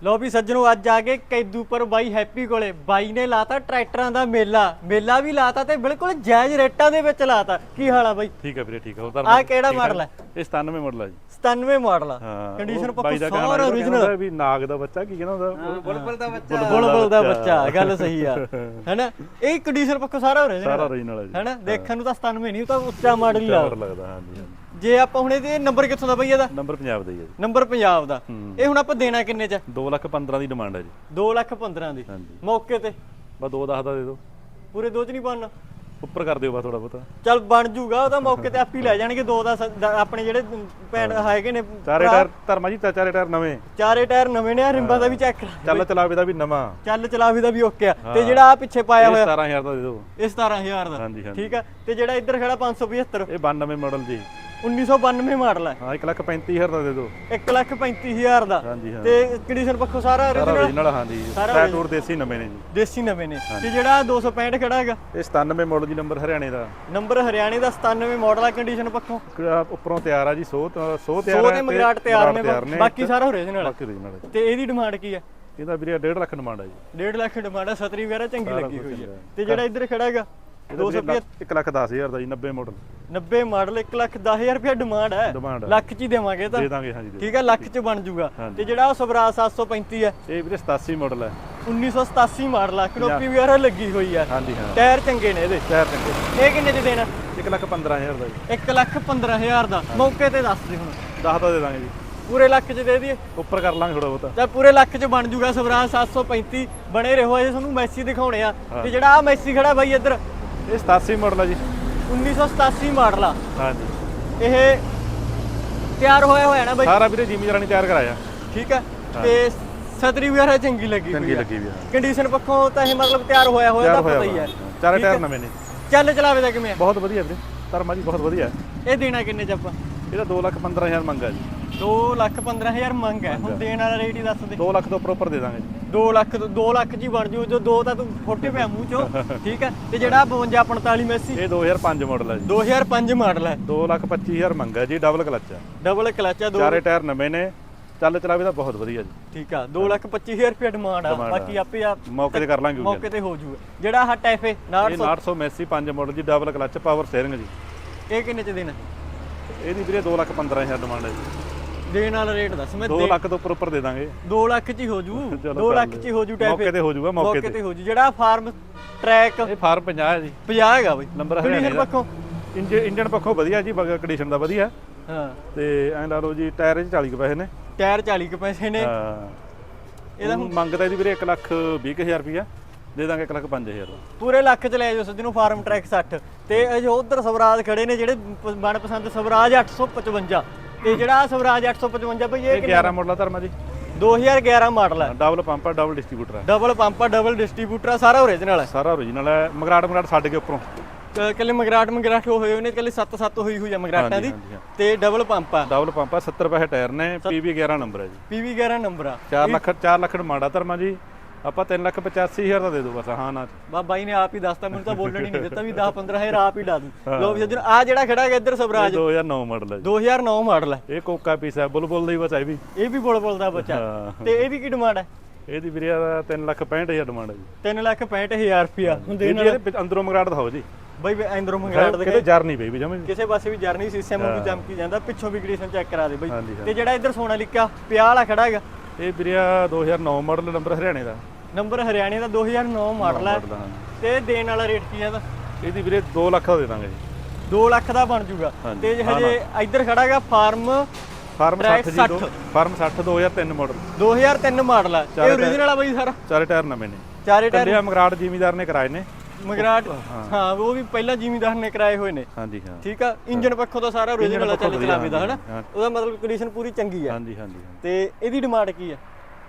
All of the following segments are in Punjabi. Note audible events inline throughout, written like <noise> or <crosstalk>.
ਲੋ ਵੀ ਸੱਜਣੋ ਅੱਜ ਆ ਕੇ ਕੈਦੂਪਰ ਬਾਈ ਹੈਪੀ ਕੋਲੇ। ਬਾਈ ਨੇ ਲਾਤਾ ਟਰੈਕਟਰਾਂ ਦਾ ਮੇਲਾ। ਮੇਲਾ ਵੀ ਲਾਤਾ ਤੇ ਬਿਲਕੁਲ ਜਾਇਜ਼ ਰੇਟਾਂ ਦੇ ਵਿੱਚ ਲਾਤਾ। ਕੀ ਹਾਲ ਆ ਬਾਈ? ਠੀਕ ਹੈ ਵੀਰੇ ਠੀਕ ਹੈ ਉਹ ਤਾਂ ਆਹ ਕਿਹੜਾ ਮਾਡਲ ਹੈ ਇਹ 97 ਮਾਡਲ ਹੈ ਜੀ। 97 ਮਾਡਲ ਆ। ਹਾਂ ਕੰਡੀਸ਼ਨ ਪੱਕਾ ਸਾਰਾ original ਵੀ ਨਾਗ ਦਾ ਬੱਚਾ ਕੀ ਕਹਿੰਦਾ ਹੁੰਦਾ? ਬੁਲਬੁਲ ਦਾ ਬੱਚਾ। ਬੁਲਬੁਲ ਦਾ ਬੱਚਾ। ਗੱਲ ਸਹੀ ਆ। ਹੈਨਾ? ਇਹ ਕੰਡੀਸ਼ਨ ਪੱਕਾ ਸਾਰਾ ਹੋ ਸਾਰਾ origignal ਹੈ ਜੀ। ਹੈਨਾ? ਦੇਖਣ ਨੂੰ ਤਾਂ 97 ਨਹੀਂ ਉਹ ਤਾਂ ਉੱਚਾ ਮਾਡਲ ਹੀ ਲੱਗਦਾ ਹਾਂਜੀ। ਜੇ ਆਪਾਂ ਹੁਣ ਇਹਦੇ ਨੰਬਰ ਕਿੱਥੋਂ ਦਾ ਬਈ ਇਹਦਾ? ਨੰਬਰ ਪੰਜਾਬ ਦਾ ਹੀ ਹੈ ਜੀ। ਨੰਬਰ ਪੰਜਾਬ ਦਾ। ਹੂੰ। ਇਹ ਹੁਣ ਆਪਾਂ ਦੇਣਾ ਕਿੰਨੇ ਚ? 2 ਲੱਖ 15 ਦੀ ਡਿਮਾਂਡ ਹੈ ਜੀ। 2 ਲੱਖ 15 ਦੀ। ਹਾਂਜੀ। ਮੌਕੇ ਤੇ। ਬਸ 2 10 ਦਾ ਦੇ ਦਿਓ। ਪੂਰੇ ਦੋ ਚ ਨਹੀਂ ਬਣਨਾ? ਉੱਪਰ ਕਰ ਦਿਓ ਬਸ ਥੋੜਾ ਬਹੁਤਾ। ਚੱਲ ਬਣ ਜੂਗਾ ਉਹਦਾ ਮੌਕੇ ਤੇ ਆਪੀ ਲੈ ਜਾਣਗੇ। ਦੋ ਦਾ ਸ- ਦਾ- ਆਪਣੇ ਜਿਹੜੇ ਭੈਣ ਹੈਗੇ ਨੇ ਚਾਰੇ ਭਰਾ, ਟਾਇਰ ਧਰਮਾ ਜੀ ਤਾਂ ਚਾਰੇ ਟਾਇਰ ਨਵੇਂ। ਚਾਰੇ ਟਾਇਰ ਨਵੇਂ ਨੇ ਆ ਰਿੰਬਾਂ ਦਾ ਵੀ ਚੈੱਕ ਚੱਲ ਚਲਾਵੇ ਦਾ ਵੀ ਨਵਾਂ। ਚੱਲ ਚਲਾਵੀ ਦਾ ਵੀ ਓਕੇ ਆ। ਤੇ ਜਿਹੜਾ ਆ ਪਿੱਛੇ ਪਾਇਆ ਇਹ ਹੋਇਆ 17000 ਦਾ ਦੇ ਦਿਓ। ਇਹ 17000 ਦਾ। ਹਾਂਜੀ ਹਾਂਜੀ। ਠੀਕ ਆ। ਤੇ ਜਿਹੜਾ ਇੱਧਰ ਖੜਾ 575 ਇਹ 92 ਮਾਡਲ ਜੀ। 1992 ਮਾਡਲ ਹੈ। ਹਾਂ 1 ਲੱਖ 35000 ਦਾ ਦੇ ਦਿਓ। 1 ਲੱਖ 35000 ਦਾ। ਹਾਂਜੀ ਹਾਂ। ਤੇ ਕੰਡੀਸ਼ਨ ਪੱਖੋਂ? ਸਾਰਾ ਸਾਰਾ original? origignal ਹਾਂਜੀ। ਸਾਰਾ ਟੂਰ ਦੇਸੀ ਨਵੇਂ ਨੇ ਜੀ। ਦੇਸੀ ਨਵੇਂ ਨੇ। ਤੇ ਜਿਹੜਾ 265 ਖੜਾ ਹੈਗਾ? ਇਹ 97 ਮਾਡਲ ਜੀ ਨੰਬਰ ਹਰਿਆਣੇ ਦਾ। ਨੰਬਰ ਹਰਿਆਣੇ ਦਾ 97 ਮਾਡਲ ਆ ਕੰਡੀਸ਼ਨ ਪੱਖੋਂ। ਉੱਪਰੋਂ ਤਿਆਰ ਆ ਜੀ ਸੋ ਸੋ ਤਿਆਰ ਸੋ ਹੈ ਤੇ ਮਗਰਾਟ ਤਿਆਰ ਨੇ ਬਾਕੀ। ਸਾਰਾ original ਆ। ਬਾਕੀ origignal ਹੈ ਤੇ ਇਹਦੀ ਡਿਮਾਂਡ ਕੀ ਆ ਇਹਦਾ ਵੀਰੇ 1.5 ਲੱਖ ਡਿਮਾਂਡ ਹੈ ਜੀ। 1.5 ਲੱਖ ਡਿਮਾਂਡ ਆ ਸਤਰੀ ਵਗੈਰਾ ਚੰਗੀ ਲੱਗੀ ਹੋਈ ਹੈ। ਹੈ। ਤੇ ਜਿਹੜਾ ਇੱਧਰ ਖੜਾ ਹੈਗਾ? 250 1 ਲੱਖ 10000 ਦਾ ਜੀ 90 ਮਾਡਲ। 90 ਮਾਡਲ 1 ਲੱਖ 10000 ਰੁਪਏ ਡਿਮਾਂਡ ਹੈ। ਲੱਖ ਚ ਹੀ ਦੇਵਾਂਗੇ ਤਾਂ। ਦੇ ਦਾਂਗੇ ਹਾਂਜੀ ਦੇ ਠੀਕ ਹੈ ਲੱਖ ਚ ਬਣ ਜੂਗਾ। ਹਾਂਜੀ। ਤੇ ਜਿਹੜਾ ਉਹ ਸਵਰਾਜ 735 ਹੈ ਇਹ ਵੀਰੇ 87 ਮਾਡਲ ਹੈ। 1987 ਮਾਡਲ ਆ। ਕਨੋਪੀ ਵਗੈਰਾ ਲੱਗੀ ਹੋਈ ਆ। ਹਾਂਜੀ ਹਾਂ। ਟਾਇਰ ਚੰਗੇ ਨੇ ਇਹਦੇ। ਟਾਇਰ ਚੰਗੇ। ਇਹ ਕਿੰਨੇ ਚ ਦੇਣਾ? 1 ਲੱਖ 15000 ਦਾ ਜੀ। 1 ਲੱਖ 15000 ਦਾ। ਮੌਕੇ ਤੇ ਦੱਸ ਦੇ ਹੁਣ। 10 ਦਾ ਦੇ ਦਾਂਗੇ ਜੀ। ਪੂਰੇ ਲੱਖ ਚ ਦੇ ਦਈਏ। ਉੱਪਰ ਕਰ ਲਾਂਗੇ ਥੋੜਾ ਬਹੁਤਾ। ਤਾਂ ਪੂਰੇ ਲੱਖ ਚ ਬਣ ਜੂਗਾ ਸਵਰਾਜ 735 ਬਣੇ ਰਹੋ ਅਜੇ ਤੁਹਾਨੂੰ ਮੈਸੀ ਦਿਖਾਉਣੇ ਆ। ਤੇ ਜਿਹੜਾ ਆ ਮੈਸੀ ਖੜਾ ਬਾਈ ਇੱਧਰ ਇਹ 87 ਮਾਡਲ ਹੈ ਜੀ। 1987 ਮਾਡਲ ਆ। ਹਾਂਜੀ। ਇਹ ਤਿਆਰ ਹੋਇਆ ਹੋਇਆ ਨਾ ਬਾਈ? ਸਾਰਾ ਵੀਰੇ ਜਿਮੀ ਜਰਾਨੀ ਤਿਆਰ ਕਰਾਇਆ। ਠੀਕ ਹੈ। ਤੇ ਸਤਰੀ ਵਗੈਰਾ ਚੰਗੀ ਲੱਗੀ ਚੰਗੀ ਹੋਈ ਆ। ਲੱਗੀ ਵੀ ਆ ਕੰਡੀਸ਼ਨ ਪੱਖੋਂ ਤਾਂ ਇਹ ਮਤਲਬ ਤਿਆਰ ਹੋਇਆ ਹੋਇਆ ਤਿਆਰ ਤਾਂ ਹੋਇਆ ਪਤਾ ਹੀ ਵਾ। ਹੈ ਚਾਰੇ ਠੀਕ ਟਾਇਰ ਹੈ। ਨਵੇਂ ਨੇ। ਚੱਲ ਚਲਾਵੇ ਦਾ ਕਿਵੇਂ ਆ? ਬਹੁਤ ਵਧੀਆ ਵੀਰੇ। ਧਰਮਾ ਜੀ ਬਹੁਤ ਵਧੀਆ। ਇਹ ਦੇਣਾ ਕਿੰਨੇ ਚ ਆਪਾਂ? ਇਹਦਾ 2 ਲੱਖ 15000 ਮੰਗਾ ਜੀ। 2 ਲੱਖ 15000 ਮੰਗ ਹੈ। ਹੁਣ ਦੇਣ ਵਾਲਾ ਰੇਟ ਹੀ ਦੱਸ ਦੇ। 2 ਲੱਖ ਤੋਂ ਉੱਪਰ ਉੱਪਰ ਦੇ ਦਾਂਗੇ ਜੀ। 2 ਲੱਖ 2 ਲੱਖ ਜੀ ਬਣ ਜੂ ਜੋ 2 ਤਾਂ ਤੂੰ ਫੋਟੇ ਪਿਆ ਮੂੰਹ ਚੋਂ। <laughs> ਠੀਕ ਹੈ? ਤੇ ਜਿਹੜਾ 52 45 ਮੈਸੀ। ਇਹ 2005 ਮਾਡਲ ਹੈ ਜੀ। 2005 ਮਾਡਲ ਹੈ। 2 ਲੱਖ 25000 ਮੰਗਾ ਜੀ ਡਬਲ ਕਲਚ ਆ ਡਬਲ ਕਲਚ ਆ ਦੋ ਚਾਰੇ ਟਾਇਰ ਨਵੇਂ ਨੇ। ਚੱਲ ਚਲਾਵੇ ਤਾਂ ਬਹੁਤ ਵਧੀਆ ਜੀ। ਠੀਕ ਆ 2 ਲੱਖ 25000 ਰੁਪਏ ਡਿਮਾਂਡ ਆ। Demand ਆ। ਬਾਕੀ ਆਪੇ ਆ ਮੌਕੇ ਤੇ ਕਰ ਲਾਂਗੇ ਉਹ ਮੌਕੇ ਤੇ ਹੋ ਜੂਗਾ। ਜਿਹੜਾ ਆਹ ਟੈਫੇ ਇਹ 900 900 ਮੈਸੀ 5 ਮਾਡਲ ਜੀ ਡਬਲ ਕਲਚ ਪਾਵਰ ਸਟੀਅਰਿੰਗ ਜੀ। ਇਹ ਕਿੰਨੇ ਚ ਦੇਣਾ? ਇਹਦੀ ਵੀਰੇ 2 ਲੱਖ 15000 ਡਿਮਾਂਡ ਹੈ ਜੀ। ਦੇਣ ਵਾਲਾ ਰੇਟ ਦੱਸ ਮੈਂ 2 ਲੱਖ ਤੋਂ ਉੱਪਰ ਉੱਪਰ ਦੇ ਦਾਂਗੇ। 2 ਲੱਖ ਚ ਹੀ ਹੋ ਜੂ। <laughs> ਚਲੋ 2 ਕਰ ਲੱਖ। ਚ ਹੀ ਹੋ ਜੂ ਟੈਫੇ ਮੌਕੇ ਤੇ ਹੋ ਜਾਊਗਾ ਮੌਕੇ ਤੇ। ਹੋ ਜੂ। ਜਿਹੜਾ ਫਾਰਮ ਟਰੈਕ ਇਹ ਫਾਰਮ 50 ਹੈ ਜੀ। 50 ਹੈਗਾ ਬਈ। ਨੰਬਰ ਹਰਿਆਣੇ ਦਾ ਪੱਖੋਂ। ਇੰਜਨ ਇੰਜਨ ਪੱਖੋਂ ਵਧੀਆ ਜੀ ਕੰਡੀਸ਼ਨ ਦਾ ਵਧੀਆ। ਹਾਂ। ਤੇ ਐਂ ਲਾ ਲਓ ਜੀ ਟਾਇਰ 'ਚ 40 ਕੁ ਪੈਸੇ ਨੇ। ਟਾਇਰ 40 ਕੁ ਪੈਸੇ ਨੇ। ਹਾਂ। ਇਹਦਾ ਇਹਦਾ ਮੰਗਦਾ ਇਹਦੀ ਵੀਰੇ 1 ਲੱਖ 20000 ਰੁਪਇਆ ਦੇ ਦਾਂਗੇ 1 ਲੱਖ 5000 ਦਾ ਪੂਰੇ ਲੱਖ ਚ ਲੈ ਜਾਓ ਸੱਜਣੋਂ ਨੂੰ ਫਾਰਮ ਟਰੈਕ 60 ਤੇ ਇਹ ਜੋ ਉਧਰ ਸਵਰਾਜ ਖੜੇ ਨੇ ਜਿਹੜੇ ਮਨਪਸੰਦ ਸਵਰਾਜ 855 ਤੇ ਜਿਹੜਾ ਸਵਰਾਜ 855 ਬਈ ਇਹ ਇਹ 11 ਮਾਡਲ ਆ ਧਰਮਾ ਜੀ। 2011 ਮਾਡਲ ਹੈ ਡਬਲ ਪੰਪ ਆ ਡਬਲ ਡਿਸਟ੍ਰੀਬਿਊਟਰ ਆ। ਡਬਲ ਪੰਪ ਆ ਡਬਲ ਡਿਸਟ੍ਰੀਬਿਊਟਰ ਆ ਸਾਰਾ ਓਰੀਜਨਲ ਹੈ ਸਾਰਾ ਓਰੀਜਨਲ ਹੈ ਮਗਰਾਟ ਮਗਰਾਟ ਛੱਡ ਕੇ ਉੱਪਰੋਂ। ਕ- ਕੱਲੇ ਮਗਰਾਟ ਮਗਰਾਟ ਹੋਏ ਹੋਏ ਨੇ ਕੱਲੇ 7-7 ਹੋਈ ਹੋਈ ਆ ਮਗਰਾਟਾਂ ਦੀ। ਹਾਂਜੀ, ਤੇ ਡਬਲ ਪੰਪ ਆ। ਡਬਲ ਪੰਪ ਆ 70 ਪੈਸੇ ਟਾਇਰ ਨੇ ਪੀਵੀ 11 ਨੰਬਰ ਹੈ ਜੀ। PV 11 ਨੰਬਰ ਆ। 4 ਲੱਖ 4 ਲੱਖ ਆ ਧਰਮਾ ਜੀ। ਆਪਾਂ 3 ਲੱਖ 85000 ਦਾ ਦੇ ਦੋ ਬਸ ਹਾਂ ਨਾ ਬਾ ਬਾਈ ਨੇ ਆਪ ਹੀ ਦੱਸਤਾ ਮੈਨੂੰ ਤਾਂ ਬੋਲਣ ਹੀ ਨਹੀਂ ਦਿੱਤਾ ਵੀ 10 15000 ਆਪ ਹੀ ਲਾ ਦੂੰ ਲੋ ਵੀ ਸੱਜਣ ਆ ਜਿਹੜਾ ਖੜਾ ਹੈਗਾ ਇੱਧਰ ਇਹ ਸਵਰਾਜ 2009 ਮਾਡਲ ਹੈ ਜੀ। 2009 ਮਾਡਲ ਹੈ। ਇਹ ਕੋਕਾ ਪੀਸ ਹੈ ਬੁਲਬੁਲ ਦਾ ਹੀ ਬਚਾਈ ਵੀ। ਇਹ ਵੀ ਬੁਲ ਬੁਲ ਦਾ ਬੱਚਾ। ਹਾਂ। ਤੇ ਇਹਦੀ ਕੀ ਡਿਮਾਂਡ ਹੈ? ਇਹਦੀ ਵੀਰੇ 3 ਲੱਖ 65000 ਡਿਮਾਂਡ ਹੈ ਜੀ। 3 ਲੱਖ 65000 ਰੁਪਿਆ ਇਹਦੀ ਇਹਦੇ ਅੰਦਰੋਂ ਮਗਰਾਟ ਦਿਖਾਓ ਜੀ। ਬਾਈ ਵੀ ਅੰਦਰੋਂ ਮੰਗਾੜ ਦੇ ਕਿਤੇ ਜਰ ਨਹੀਂ ਪਈ ਵੀ ਜਮੇ ਕਿਸੇ ਪਾਸੇ ਵੀ ਜਰਨੀ ਸੀਸੇ ਵਾਂਗੂ ਚਮਕੀ ਜਾਂਦਾ ਪਿੱਛੋਂ ਵੀ ਕੰਡੀਸ਼ਨ ਚੈੱਕ ਕਰਾ ਦੇ ਬਾਈ। ਤੇ ਜਿਹੜਾ ਇੱਧਰ ਸੋਨਾ ਲਿਖਿਆ 50 ਵਾਲਾ ਖੜਾ ਹੈਗਾ। ਇਹ ਵੀਰੇ 2009 ਮਾਡਲ ਨੰਬਰ ਹਰਿਆਣੇ ਦਾ। ਨੰਬਰ ਹਰਿਆਣੇ ਦਾ 2009 ਮਾਡਲ ਹੈ। ਤੇ ਦੇਣ ਵਾਲਾ ਰੇਟ ਕੀ ਹੈ ਇਹਦਾ? ਇਹਦੀ ਵੀਰੇ 2 ਲੱਖ ਦਾ ਦੇ ਦਾਂਗੇ। ਜੀ 2 ਲੱਖ ਦਾ ਬਣ ਜੂਗਾ। ਤੇ ਹਜੇ ਇੱਧਰ ਖੜਾ ਹੈਗਾ ਫਾਰਮ ਫਾਰਮ Track 60 ਜੀ ਦੋ ਫਾਰਮ 60 2003 ਮਾਡਲ। 2003 ਮਾਡਲ ਹੈ। ਇਹ ਓਰੀਜਨਲ ਆ ਬਾਈ ਸਾਰਾ। ਚਾਰੇ ਟਾਇਰ ਨਵੇਂ ਨੇ। ਚਾਰੇ ਟਾਇਰ ਮਗਰਾਟ ਜ਼ਿਮੀਦਾਰ ਨੇ ਕਰਾਏ ਨੇ। ਮਗਰਾਟ ਹਾਂ। ਉਹ ਵੀ ਪਹਿਲਾਂ ਜ਼ਿਮੀਦਾਰ ਨੇ ਕਰਾਏ ਹੋਏ ਨੇ। ਹਾਂਜੀ ਹਾਂ। ਠੀਕ ਆ? ਇੰਜਨ ਪੱਖੋਂ ਤਾਂ ਸਾਰਾ ਪੱਖੋਂ ਚੱਲ ਚਲਾਵੇ ਦਾ ਹਨਾ। ਉਹਦਾ ਮਤਲਬ ਕੰਡੀਸ਼ਨ ਪੂਰੀ ਚੰਗੀ ਆ। ਹਾਂਜੀ ਹਾਂਜੀ। ਤੇ ਇਹਦੀ ਡਿਮਾਂਡ ਕੀ ਆ?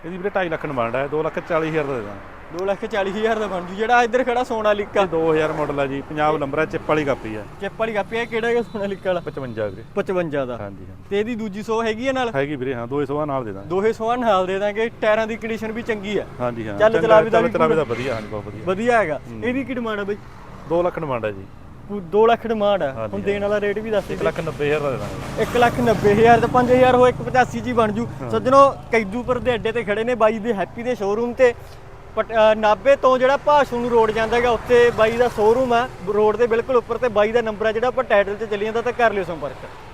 ਇਹਦੀ ਵੀਰੇ 2.5 ਲੱਖ ਡਿਮਾਂਡ ਹੈ 2 ਲੱਖ 40000 ਦਾ ਦੇ ਦਾਂਗੇ। 2 ਲੱਖ 40 ਹਜ਼ਾਰ ਦਾ ਬਣ ਜੂ। ਜਿਹੜਾ ਇੱਧਰ ਖੜਾ ਸੋਨਾ ਲਿਕਾ। ਇਹ 2000 ਮਾਡਲ ਹੈ ਜੀ ਪੰਜਾਬ ਨੰਬਰ ਹੈ ਚਿੱਪ ਵਾਲੀ ਕਾਪੀ ਹੈ ਚਿੱਪ ਵਾਲੀ ਕਾਪੀ ਹੈ ਕਿਹੜਾ ਹੈਗਾ ਸੋਨਾ ਲਿਕਾ ਵਾਲਾ? 55 ਵੀਰੇ। 55 ਦਾ। ਹਾਂਜੀ ਹਾਂ ਤੇ ਇਹਦੀ ਦੂਜੀ ਸੋ ਹੈਗੀ ਹੈ ਨਾਲ? ਹੈਗੀ ਵੀਰੇ ਹਾਂ 200 ਨਾਲ ਦੇ ਦਾਂਗੇ। ਦੋਹੇ ਸੋਆ ਨਾਲ ਦੇ ਦਾਂਗੇ। ਟਾਇਰਾਂ ਦੀ ਕੰਡੀਸ਼ਨ ਵੀ ਚੰਗੀ ਆ। ਹਾਂਜੀ ਹਾਂ ਚੱਲ ਚਲਾਵੇ ਦਾ ਵੀ ਚਲਾਵੇ ਦਾ ਵਧੀਆ ਹਾਂਜੀ ਬਹੁਤ ਵਧੀਆ। ਵਧੀਆ ਹੈਗਾ। ਇਹਦੀ ਕੀ ਡਿਮਾਂਡ ਆ ਬਈ? 2 ਲੱਖ ਡਿਮਾਂਡ ਹੈ ਜੀ। 2 ਲੱਖ ਡਿਮਾਂਡ ਆ। ਹੁਣ ਦੇਣ ਵਾਲਾ ਰੇਟ ਵੀ ਦੱਸ 1 ਲੱਖ 90 ਹਜ਼ਾਰ ਦਾ ਦੇ ਦਾਂਗੇ। 1 ਲੱਖ 90 ਹਜ਼ਾਰ ਤੇ 5000 ਹੋ 185 ਜੀ ਬਣ ਜੂ। ਸੱਜਣੋ ਕੈਦੂਪੁਰ ਦੇ ਅੱਡੇ ਤੇ ਖੜੇ ਨੇ ਬਾਈ ਦੇ ਹੈਪੀ ਦੇ ਸ਼ੋਰੂਮ ਤੇ। ਪਟ- ਨਾਭੇ ਤੋਂ ਜਿਹੜਾ ਭਾਸ਼ੂ ਨੂੰ ਰੋਡ ਜਾਂਦਾ ਹੈਗਾ, ਉੱਥੇ ਬਾਈ ਦਾ ਸ਼ੋਰੂਮ ਆ। ਰੋਡ ਦੇ ਬਿਲਕੁਲ ਉੱਪਰ ਤੇ ਬਾਈ ਦਾ ਨੰਬਰ ਆ ਜਿਹੜਾ ਆਪਾਂ ਟਾਈਟਲ 'ਚ ਚੱਲੀ ਜਾਂਦਾ, ਤਾਂ ਕਰ ਲਿਓ ਸੰਪਰਕ।